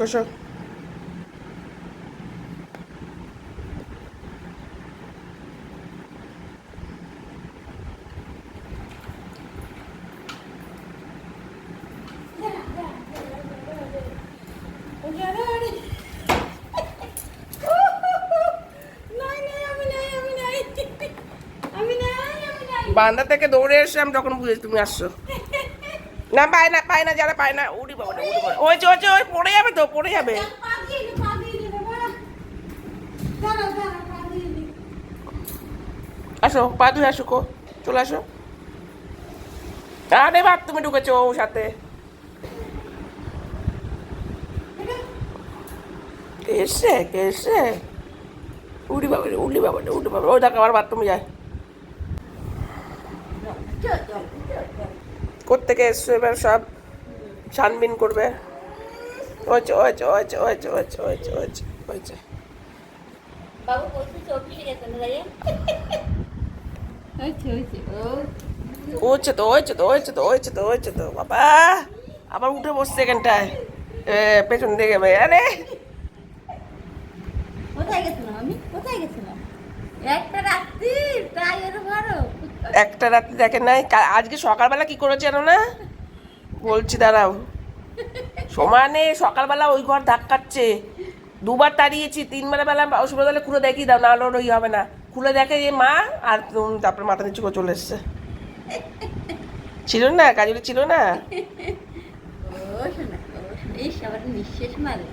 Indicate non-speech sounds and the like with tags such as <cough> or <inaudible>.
বসো। বান্দা থেকে দৌড়ে এসলাম তখন বুঝেছি তুমি আসছো। <laughs> না, পায় না পায় না, যারা পায় না, উড়ি বাবা ওই যে, ওই পড়ে যাবে তো, পড়ে যাবে। আসো, পা ধুয়ে আসো কো, চলে আসো। আরে বাপ, তুমি ঢুকেছো ও সাথে। কে এসছে কে এসছে উড়ি বাবা উড়ি বাবা উড়ি বাবা। ওই দেখো, আবার বাথরুমে যায়। কোত্থেকে এসছো এবার সব ছানবিন করবে। ওইছে ওইছে ওইছে ওইছে ওইছে ওইছে ওইছে ওইছে বাবু বলছে চব্বিশে গেছে না দাঁড়িয়ে হয়েছে হয়েছে ও ওইছে তো ওইছে তো ওইছে তো ওইছে তো ওইছে তো। বাবা আবার উঠে বসছে এখানটায়। পেছন দিকে আরে। কোথায় গেছিলাম আমি? কোথায় গেছিলাম? একটা রাত্রি। একটা রাত্রি দেখেন নাই। আজকে সকালবেলা কি করেছে জানো না? বলছি, দাঁড়াও। সমানে সকালবেলা ওই ঘর ধাক্কাচ্ছে দুবার তাড়িয়েছি তিনবার বেলা অসুবিধা হলে খুলে দেখি দাও, না ওই হবে না। খুলে দেখে যে মা আর তারপরে মাথা নিচু করে চলে এসছে। ছিল না? কাজুরি ছিল না? মারে